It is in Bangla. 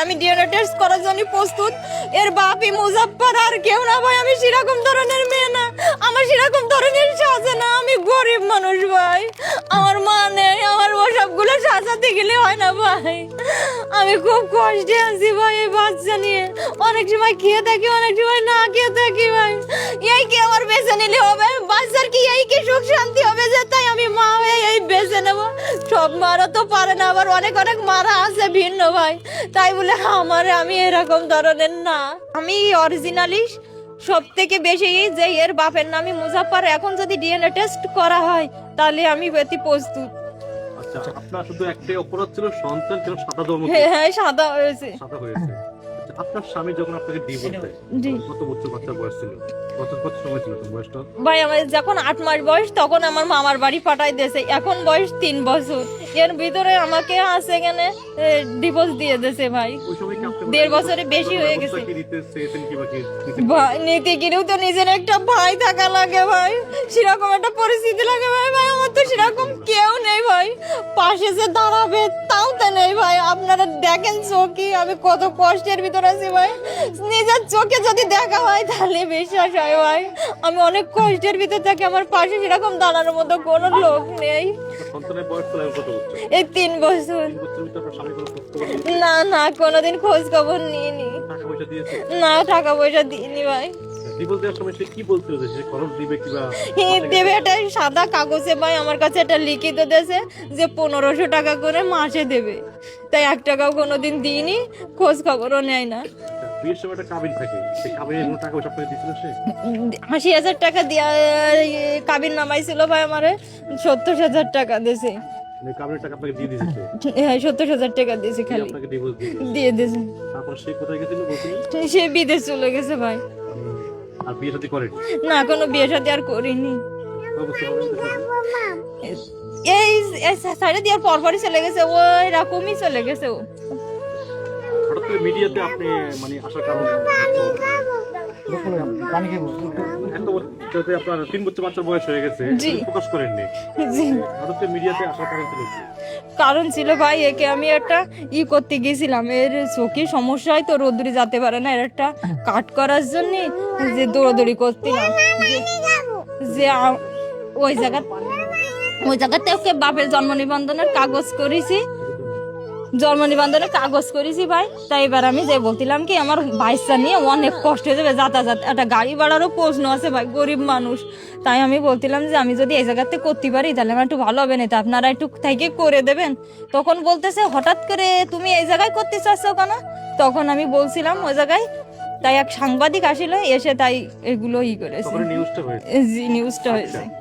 আমি ডিএনএ টেস্ট করার জন্য প্রস্তুত। এর বাপি মুজাফফর আর কেউ না ভাই, আমি সেরকম ধরনের মেয়ে না। আমার সেরকম ধরনের সাজে না, আমি গরিব মানুষ ভাই। আমার মা নেই, আমার ওসবগুলো সাজাতে গেলে হয় না ভাই। আমি খুব কষ্টে আছি ভাই এই বাচ্চা নিয়ে। অনেক সময় খেয়ে থাকি, অনেক সময় না খেয়ে থাকি ভাই। এই কি আমার বেছে নিলে হবে? বাচ্চার কি এই কি সুখ শান্তি হবে যে তাই সব মারা তো পারে না আবার অনেক অনেক মারা আছে ভিন্ন ভাই। তাই বলে আমার আমি এরকম ধরনের না। আমি অরিজিনালি সব থেকে বেশি যে এর বাপের নামই মুজাফফর এখন যদি ডিএনএ টেস্ট করা হয় তাহলে আমি বেতি প্রস্তুত। আচ্ছা আপনার শুধু একটাই অপরাধ ছিল সন্তান ছিল সাদা ধর্ম হ্যাঁ হ্যাঁ সাদা হয়েছে। সাদা হয়েছে। আপনার স্বামী যখন আপনাকে ডিভোর্স দেয় কত বছর বাচ্চার বয়স ছিল? কত কত সময় ছিল তোর বয়সটা? ভাই আমার যখন আট মাস বয়স তখন আমার মামার বাড়ি পাঠাই দিয়েছে। এখন বয়স তিন বছর। এর ভিতরে আমাকে আছে এখানে ডিভোর্স দিয়ে দিয়েছে ভাই। দেড় বছরে বেশি হয়ে গেছে। ভাই নিতে গেলেও তো নিজের একটা ভাই থাকা লাগে ভাই। সেরকম একটা পরিস্থিতি লাগে ভাই। ভাই আমার তো সেরকম কেউ নেই ভাই। পাশে যে দাঁড়াবে ভাই আপনারা দেখেন চোখে আমি কত কষ্টের ভিতরে আছি ভাই। নিজের চোখে যদি দেখা হয় তাহলে বিশ্বাস হয় ভাই। আমি অনেক কষ্টের ভিতর থাকি আমার পাশে সেরকম দাঁড়ানোর মতো কোনো লোক নেই। এই তিন বছর? না না কোনোদিন খোঁজ খবর পয়সা দিয়েছে? না টাকা পয়সা দিইনি ভাই। ডিভোর্স দেওয়ার সময় সে কি বলছিল যে সে খরচ দিবে কিবা দেবে একটা সাদা কাগজে ভাই আমার কাছে একটা লিখিত দিয়েছে যে পনেরোশো টাকা করে মাসে দেবে। তাই এক টাকাও কোনোদিন দিইনি খোঁজ খবরও নেয় না। আচ্ছা, বিয়ের সময় একটা কাবিন থাকে সেই কাবিনের কোনো টাকা পয়সা আপনাকে দিয়েছিল সে? আশি হাজার টাকা দিয়া কাবির নামাইছিল ভাই আমারে সত্তর হাজার টাকা দিয়েছে। মানে দিয়ে দিয়েছে সে বিদেশ চলে গেছে ভাই। আর বিয়ে শাদী করেনি? না কোনো বিয়ে শাদী আর করিনি। এই সাইডে দেওয়ার পরপরই চলে গেছে ও এরকমই চলে গেছে ও। হঠাৎ করে মিডিয়াতে আপনি মানে আসার কারণ আপনার তিন বছর বাচ্চার বয়স হয়ে গেছে প্রকাশ করেননি। জি। হঠাৎ মিডিয়াতে আসার কারণ ছিল কারণ ছিল ভাই একে আমি একটা ই করতে গেছিলাম এর চোখে সমস্যা হয় তো রোদ্রে যেতে পারে না এর একটা কাট করার জন্য যে দৌড়াদৌড়ি করছিলাম। যে ওই জায়গা ওই জায়গাতে ওকে বাপের জন্ম নিবন্ধনের কাগজ করেছি। জন্ম নিবন্ধনের কাগজ করেছি ভাই তাই এবার আমি যে বলছিলাম কি আমার বাইসটা নিয়ে অনেক কষ্ট হয়ে যাবে যাতায়াত। একটা গাড়ি ভাড়ারও প্রশ্ন আছে ভাই গরিব মানুষ। তাই আমি বলছিলাম যে আমি যদি এই জায়গাতে করতে পারি তাহলে আমার একটু ভালো হবে না তো আপনারা একটু থেকে করে দেবেন। তখন বলতেছে হঠাৎ করে তুমি এই জায়গায় করতে চাচ্ছ কেন? তখন আমি বলছিলাম ওই জায়গায়। তাই এক সাংবাদিক আসিল এসে তাই এগুলো ই করেছে। নিউজটা হয়েছে। জি নিউজটা হয়েছে। আচ্ছা।